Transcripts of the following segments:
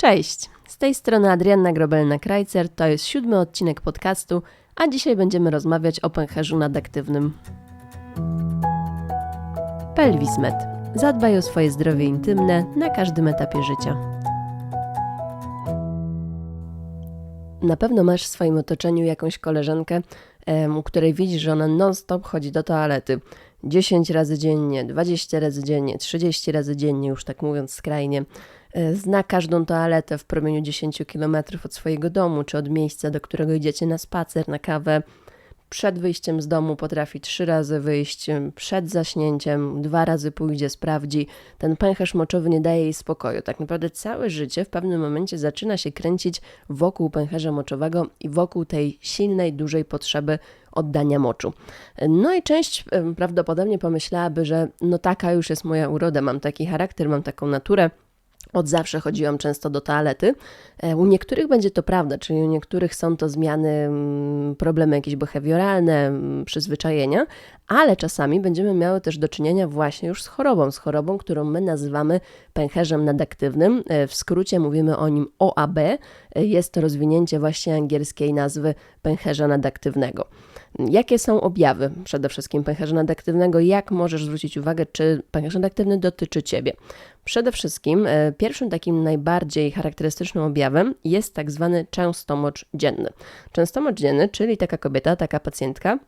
Cześć, z tej strony Adrianna Grobelna-Krajcer, to jest siódmy odcinek podcastu, a dzisiaj będziemy rozmawiać o pęcherzu nadaktywnym. Pelwismed. Zadbaj o swoje zdrowie intymne na każdym etapie życia. Na pewno masz w swoim otoczeniu jakąś koleżankę, u której widzisz, że ona non-stop chodzi do toalety. 10 razy dziennie, 20 razy dziennie, 30 razy dziennie, już tak mówiąc skrajnie. E, Zna każdą toaletę w promieniu 10 km od swojego domu, czy od miejsca, do którego idziecie na spacer, na kawę. Przed wyjściem z domu potrafi trzy razy wyjść, przed zaśnięciem dwa razy pójdzie, sprawdzi. Ten pęcherz moczowy nie daje jej spokoju. Tak naprawdę całe życie w pewnym momencie zaczyna się kręcić wokół pęcherza moczowego i wokół tej silnej, dużej potrzeby oddania moczu. No i część prawdopodobnie pomyślałaby, że no taka już jest moja uroda, mam taki charakter, mam taką naturę. Od zawsze chodziłam często do toalety. E, U niektórych będzie to prawda, czyli u niektórych są to zmiany, mm, problemy jakieś behawioralne, mm, przyzwyczajenia, ale czasami będziemy miały też do czynienia właśnie już z chorobą, z chorobą, którą my nazywamy pęcherzem nadaktywnym. E, W skrócie mówimy o nim OAB. E, Jest to rozwinięcie właśnie angielskiej nazwy pęcherza nadaktywnego. Jakie są objawy przede wszystkim pęcherza nadaktywnego? Jak możesz zwrócić uwagę, czy pęcherz nadaktywny dotyczy Ciebie? Przede wszystkim e, pierwszym takim najbardziej charakterystycznym objawem jest tak zwany częstomocz dzienny. Częstomocz dzienny, czyli taka kobieta, taka pacjentka,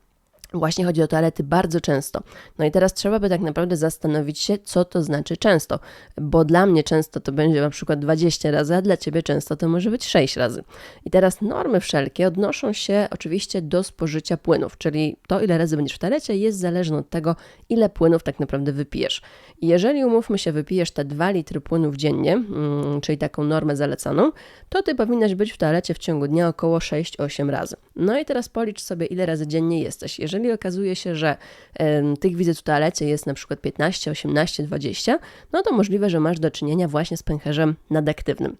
Właśnie chodzi o toalety bardzo często. No i teraz trzeba by tak naprawdę zastanowić się, co to znaczy często, bo dla mnie często to będzie na przykład 20 razy, a dla ciebie często to może być 6 razy. I teraz normy wszelkie odnoszą się oczywiście do spożycia płynów, czyli to, ile razy będziesz w toalecie, jest zależne od tego, ile płynów tak naprawdę wypijesz. Jeżeli umówmy się, wypijesz te 2 litry płynów dziennie, mm, czyli taką normę zalecaną, to ty powinnaś być w toalecie w ciągu dnia około 6-8 razy. No i teraz policz sobie, ile razy dziennie jesteś. Jeżeli okazuje się, że tych wizyt w toalecie jest na przykład 15, 18, 20, no to możliwe, że masz do czynienia właśnie z pęcherzem nadaktywnym.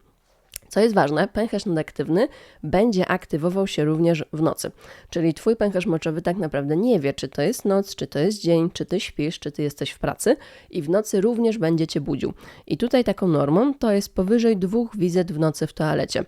Co jest ważne, pęcherz nadaktywny będzie aktywował się również w nocy. Czyli twój pęcherz moczowy tak naprawdę nie wie, czy to jest noc, czy to jest dzień, czy ty śpisz, czy ty jesteś w pracy i w nocy również będzie cię budził. I tutaj taką normą to jest powyżej dwóch wizyt w nocy w toalecie.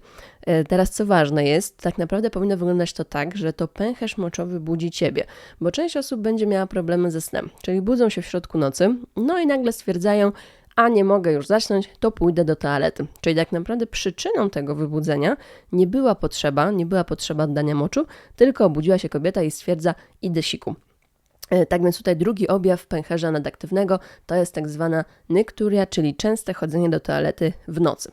E, Teraz co ważne jest, tak naprawdę powinno wyglądać to tak, że to pęcherz moczowy budzi ciebie, bo część osób będzie miała problemy ze snem, czyli budzą się w środku nocy, no i nagle stwierdzają, a nie mogę już zasnąć, to pójdę do toalety. Czyli tak naprawdę przyczyną tego wybudzenia nie była potrzeba, nie była potrzeba oddania moczu, tylko obudziła się kobieta i stwierdza, idę siku. E, Tak więc tutaj drugi objaw pęcherza nadaktywnego to jest tak zwana nykturia, czyli częste chodzenie do toalety w nocy.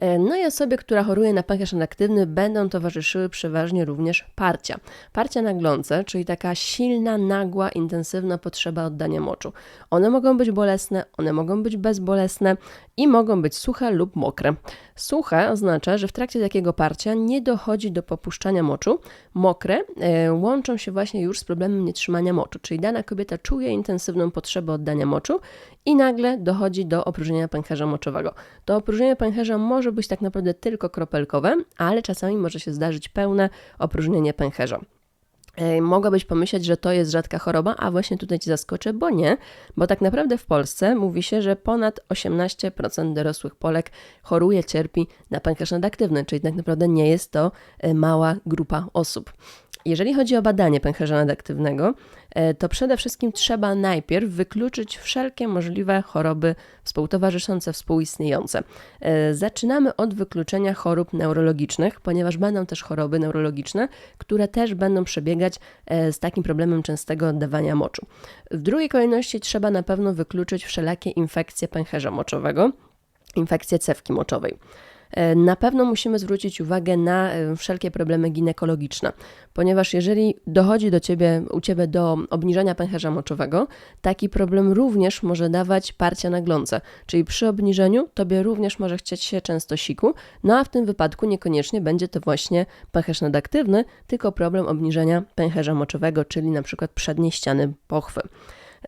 E, No i osobie, która choruje na pęcherz nadaktywny, będą towarzyszyły przeważnie również parcia. Parcia naglące, czyli taka silna, nagła, intensywna potrzeba oddania moczu. One mogą być bolesne, one mogą być bezbolesne i mogą być suche lub mokre. Suche oznacza, że w trakcie takiego parcia nie dochodzi do popuszczania moczu. Mokre e, łączą się właśnie już z problemem nietrzymania moczu, czyli dana kobieta czuje intensywną potrzebę oddania moczu i nagle dochodzi do opróżnienia pęcherza moczowego. To opróżnienie pęcherza może być tak naprawdę tylko kropelkowe, ale czasami może się zdarzyć pełne opróżnienie pęcherza. Mogłabyś pomyśleć, że to jest rzadka choroba, a właśnie tutaj Ci zaskoczę, bo nie, bo tak naprawdę w Polsce mówi się, że ponad 18% dorosłych Polek choruje, cierpi na pęcherz nadaktywny, czyli tak naprawdę nie jest to e, mała grupa osób. Jeżeli chodzi o badanie pęcherza nadaktywnego, e, to przede wszystkim trzeba najpierw wykluczyć wszelkie możliwe choroby współtowarzyszące, współistniejące. E, Zaczynamy od wykluczenia chorób neurologicznych, ponieważ będą też choroby neurologiczne, które też będą przebiegać e, z takim problemem częstego oddawania moczu. W drugiej kolejności trzeba na pewno wykluczyć wszelakie infekcje pęcherza moczowego, infekcje cewki moczowej. E, Na pewno musimy zwrócić uwagę na e, wszelkie problemy ginekologiczne, ponieważ jeżeli dochodzi do ciebie, u ciebie do obniżenia pęcherza moczowego, taki problem również może dawać parcia naglące, czyli przy obniżeniu tobie również może chcieć się często siku, no a w tym wypadku niekoniecznie będzie to właśnie pęcherz nadaktywny, tylko problem obniżenia pęcherza moczowego, czyli na przykład przedniej ściany pochwy.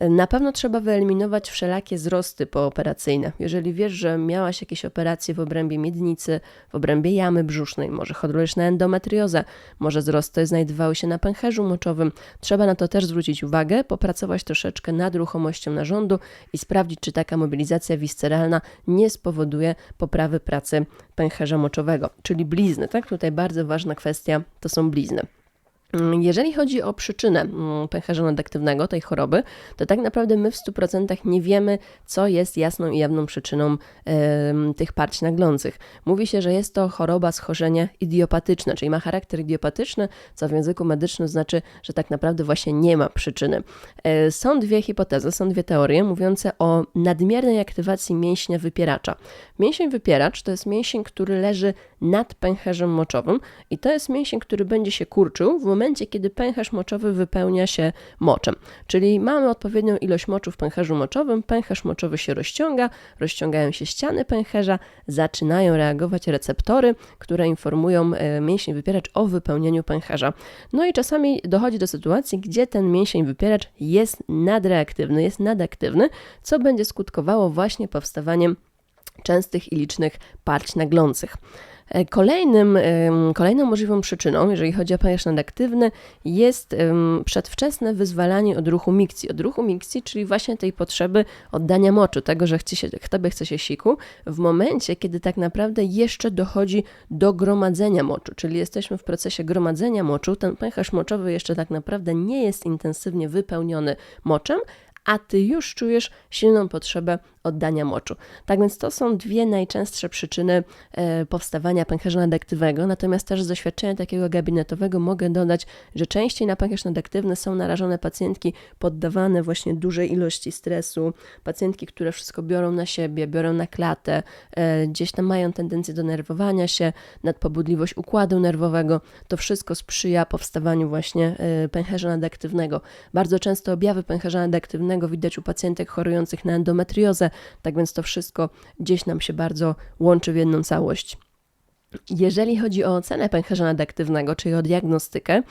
Na pewno trzeba wyeliminować wszelakie wzrosty pooperacyjne. Jeżeli wiesz, że miałaś jakieś operacje w obrębie miednicy, w obrębie jamy brzusznej, może chodrologiczna endometrioza, może wzrosty znajdowały się na pęcherzu moczowym, trzeba na to też zwrócić uwagę, popracować troszeczkę nad ruchomością narządu i sprawdzić, czy taka mobilizacja wisceralna nie spowoduje poprawy pracy pęcherza moczowego, czyli blizny. Tak, tutaj bardzo ważna kwestia to są blizny. Mm, jeżeli chodzi o przyczynę mm, pęcherza nadaktywnego, tej choroby, to tak naprawdę my w 100% nie wiemy, co jest jasną i jawną przyczyną tych parć naglących. Mówi się, że jest to choroba schorzenia idiopatyczne, czyli ma charakter idiopatyczny, co w języku medycznym znaczy, że tak naprawdę właśnie nie ma przyczyny. E, są dwie hipotezy, są dwie teorie mówiące o nadmiernej aktywacji mięśnia wypieracza. Mięsień wypieracz to jest mięsień, który leży nad pęcherzem moczowym i to jest mięsień, który będzie się kurczył w momencie, kiedy pęcherz moczowy wypełnia się moczem. Czyli mamy odpowiednią ilość moczu w pęcherzu moczowym, pęcherz moczowy się rozciąga, rozciągają się ściany pęcherza, zaczynają reagować receptory, które informują e, mięsień wypieracz o wypełnieniu pęcherza. No i czasami dochodzi do sytuacji, gdzie ten mięsień wypieracz jest nadreaktywny, jest nadaktywny, co będzie skutkowało właśnie powstawaniem częstych i licznych parć naglących. E, kolejnym, kolejną możliwą przyczyną, jeżeli chodzi o pęcherz nadaktywny, jest przedwczesne wyzwalanie od ruchu mikcji. Od ruchu mikcji, czyli właśnie tej potrzeby oddania moczu, tego, że chce się, tobie chce się siku, w momencie, kiedy tak naprawdę jeszcze dochodzi do gromadzenia moczu, czyli jesteśmy w procesie gromadzenia moczu, ten pęcherz moczowy jeszcze tak naprawdę nie jest intensywnie wypełniony moczem, a ty już czujesz silną potrzebę oddania moczu. Tak więc to są dwie najczęstsze przyczyny e, powstawania pęcherza nadaktywnego, natomiast też z doświadczenia takiego gabinetowego mogę dodać, że częściej na pęcherz nadaktywny są narażone pacjentki poddawane właśnie dużej ilości stresu, pacjentki, które wszystko biorą na siebie, biorą na klatę, e, gdzieś tam mają tendencję do nerwowania się, nadpobudliwość układu nerwowego, to wszystko sprzyja powstawaniu właśnie e, pęcherza nadaktywnego. Bardzo często objawy pęcherza nadaktywnego widać u pacjentek chorujących na endometriozę, tak więc to wszystko gdzieś nam się bardzo łączy w jedną całość. Jeżeli chodzi o ocenę pęcherza nadaktywnego, czyli o diagnostykę,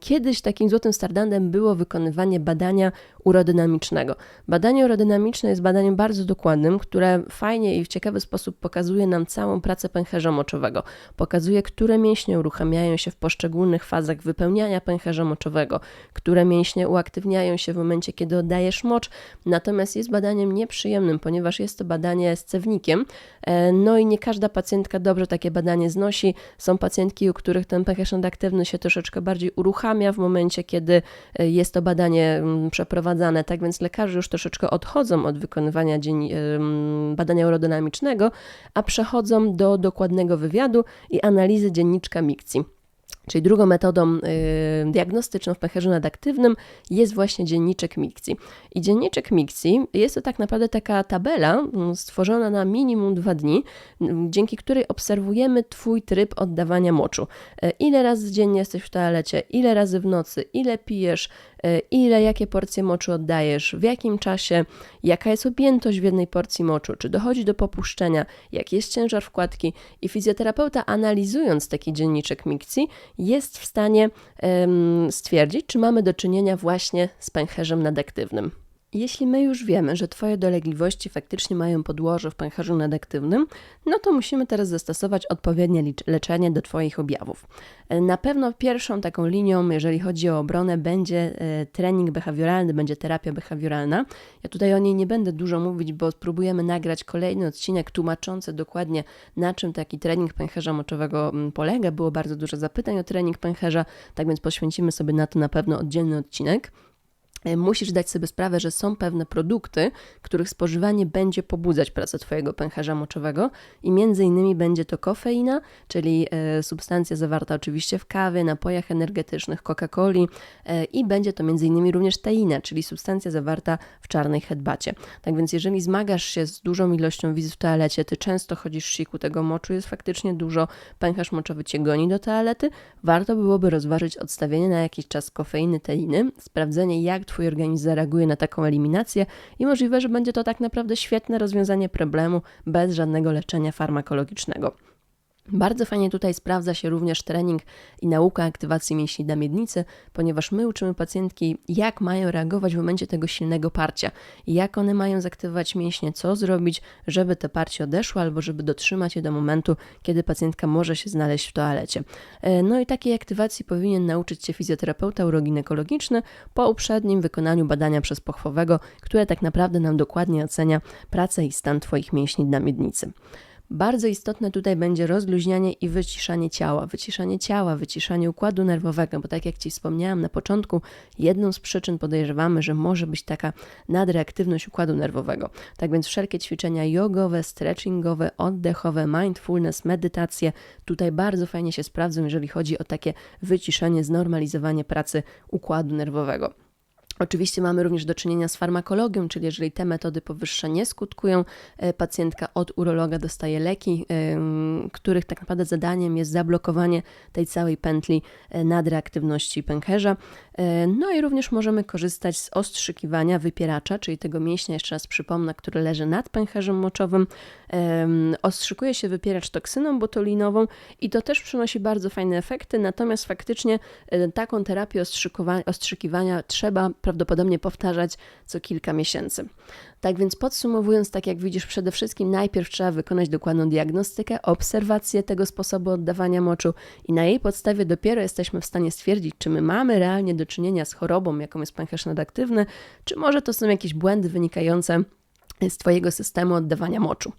kiedyś takim złotym standardem było wykonywanie badania urodynamicznego. Badanie urodynamiczne jest badaniem bardzo dokładnym, które fajnie i w ciekawy sposób pokazuje nam całą pracę pęcherza moczowego. Pokazuje, które mięśnie uruchamiają się w poszczególnych fazach wypełniania pęcherza moczowego, które mięśnie uaktywniają się w momencie, kiedy oddajesz mocz. Natomiast jest badaniem nieprzyjemnym, ponieważ jest to badanie z cewnikiem, e, no i nie każda pacjentka dobrze takie badanie znosi. Są pacjentki, u których ten pęcherz nadaktywny się troszeczkę bardziej uruchamia w momencie, kiedy e, jest to badanie mm, przeprowadzane. Tak więc lekarze już troszeczkę odchodzą od wykonywania dzień, badania urodynamicznego, a przechodzą do dokładnego wywiadu i analizy dzienniczka mikcji. Czyli drugą metodą diagnostyczną w pęcherzu nadaktywnym jest właśnie dzienniczek mikcji. I dzienniczek mikcji jest to tak naprawdę taka tabela mm, stworzona na minimum dwa dni, mm, dzięki której obserwujemy Twój tryb oddawania moczu. E, ile razy dziennie jesteś w toalecie, ile razy w nocy, ile pijesz, ile, jakie porcje moczu oddajesz, w jakim czasie, jaka jest objętość w jednej porcji moczu, czy dochodzi do popuszczenia, jaki jest ciężar wkładki i fizjoterapeuta analizując taki dzienniczek mikcji jest w stanie stwierdzić, czy mamy do czynienia właśnie z pęcherzem nadaktywnym. Jeśli my już wiemy, że Twoje dolegliwości faktycznie mają podłoże w pęcherzu nadaktywnym, no to musimy teraz zastosować odpowiednie leczenie do Twoich objawów. E, na pewno pierwszą taką linią, jeżeli chodzi o obronę, będzie e, trening behawioralny, będzie terapia behawioralna. Ja tutaj o niej nie będę dużo mówić, bo spróbujemy nagrać kolejny odcinek tłumaczący dokładnie, na czym taki trening pęcherza moczowego polega. Było bardzo dużo zapytań o trening pęcherza, tak więc poświęcimy sobie na to na pewno oddzielny odcinek. E, musisz dać sobie sprawę, że są pewne produkty, których spożywanie będzie pobudzać pracę Twojego pęcherza moczowego i między innymi będzie to kofeina, czyli e, substancja zawarta oczywiście w kawie, napojach energetycznych, Coca-Coli e, i będzie to między innymi również teina, czyli substancja zawarta w czarnej herbacie. Tak więc jeżeli zmagasz się z dużą ilością wizyt w toalecie, Ty często chodzisz siku, tego moczu jest faktycznie dużo, pęcherz moczowy Cię goni do toalety, warto byłoby rozważyć odstawienie na jakiś czas kofeiny, teiny, sprawdzenie jak Twój organizm zareaguje na taką eliminację i możliwe, że będzie to tak naprawdę świetne rozwiązanie problemu bez żadnego leczenia farmakologicznego. Bardzo fajnie tutaj sprawdza się również trening i nauka aktywacji mięśni na miednicy, ponieważ my uczymy pacjentki, jak mają reagować w momencie tego silnego parcia, jak one mają zaktywować mięśnie, co zrobić, żeby te parcie odeszło albo żeby dotrzymać je do momentu, kiedy pacjentka może się znaleźć w toalecie. E, no i takiej aktywacji powinien nauczyć się fizjoterapeuta uroginekologiczny po uprzednim wykonaniu badania przez pochwowego, które tak naprawdę nam dokładnie ocenia pracę i stan Twoich mięśni na miednicy. Bardzo istotne tutaj będzie rozluźnianie i wyciszanie ciała, wyciszanie ciała, wyciszanie układu nerwowego, bo tak jak Ci wspomniałam na początku, jedną z przyczyn podejrzewamy, że może być taka nadreaktywność układu nerwowego. Tak więc wszelkie ćwiczenia jogowe, stretchingowe, oddechowe, mindfulness, medytacje tutaj bardzo fajnie się sprawdzą, jeżeli chodzi o takie wyciszenie, znormalizowanie pracy układu nerwowego. Oczywiście mamy również do czynienia z farmakologią, czyli jeżeli te metody powyższe nie skutkują, e, pacjentka od urologa dostaje leki, których tak naprawdę zadaniem jest zablokowanie tej całej pętli e, nadreaktywności pęcherza. E, no i również możemy korzystać z ostrzykiwania wypieracza, czyli tego mięśnia, jeszcze raz przypomnę, który leży nad pęcherzem moczowym. Ostrzykuje się wypieracz toksyną botulinową i to też przynosi bardzo fajne efekty, natomiast faktycznie taką terapię ostrzykiwania trzeba prawdopodobnie powtarzać co kilka miesięcy. Tak więc podsumowując, tak jak widzisz, przede wszystkim najpierw trzeba wykonać dokładną diagnostykę, obserwację tego sposobu oddawania moczu i na jej podstawie dopiero jesteśmy w stanie stwierdzić, czy my mamy realnie do czynienia z chorobą, jaką jest pęcherz nadaktywny, czy może to są jakieś błędy wynikające z Twojego systemu oddawania moczu.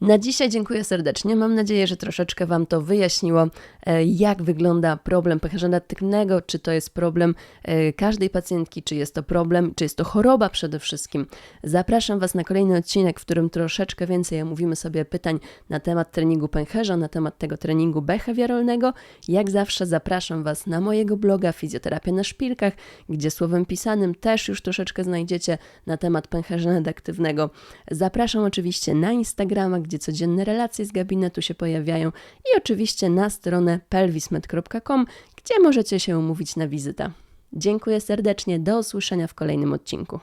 Na dzisiaj dziękuję serdecznie. Mam nadzieję, że troszeczkę Wam to wyjaśniło, e, jak wygląda problem pęcherza nadtyknego, czy to jest problem e, każdej pacjentki, czy jest to problem, czy jest to choroba przede wszystkim. Zapraszam Was na kolejny odcinek, w którym troszeczkę więcej omówimy sobie pytań na temat treningu pęcherza, na temat tego treningu behawioralnego. Jak zawsze zapraszam Was na mojego bloga Fizjoterapia na Szpilkach, gdzie słowem pisanym też już troszeczkę znajdziecie na temat pęcherza nadaktywnego. Zapraszam oczywiście na Instagrama, gdzie codzienne relacje z gabinetu się pojawiają i oczywiście na stronę pelvismed.com, gdzie możecie się umówić na wizytę. Dziękuję serdecznie, do usłyszenia w kolejnym odcinku.